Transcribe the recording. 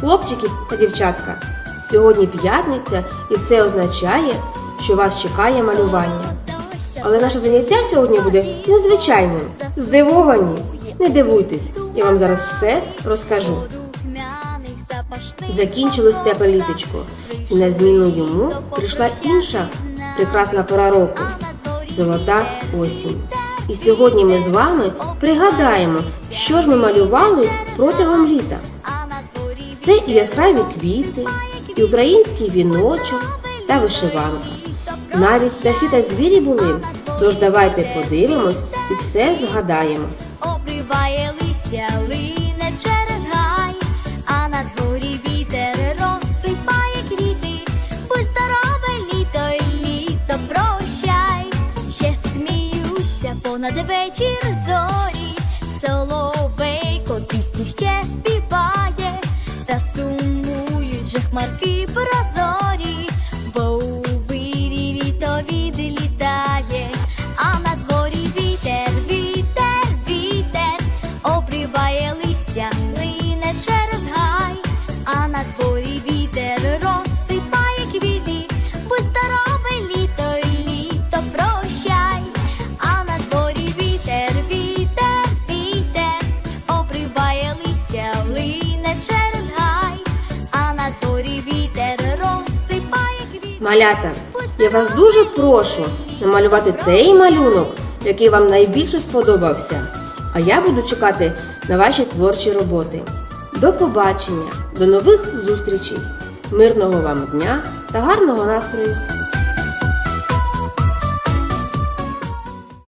хлопчики та дівчатка. Сьогодні п'ятниця, і це означає, що вас чекає малювання. Але наше заняття сьогодні буде незвичайним. Здивовані. Не дивуйтесь, я вам зараз все розкажу. Закінчилось тепле літочко, і на зміну йому прийшла інша прекрасна пора року золота осінь. І сьогодні ми з вами пригадаємо, що ж ми малювали протягом літа. Це і яскраві квіти, і український віночок та вишиванка. Навіть птахи та звірі були. Тож давайте подивимось і все згадаємо. Обриває листя, лине через гай, а на дворі вітер розсипає квіти. Будь здорове літо, і літо прощай. Ще сміються понад вечір зорі. Marquín. Малята, я вас дуже прошу намалювати той малюнок, який вам найбільше сподобався. А я буду чекати на ваші творчі роботи. До побачення, до нових зустрічей, мирного вам дня та гарного настрою!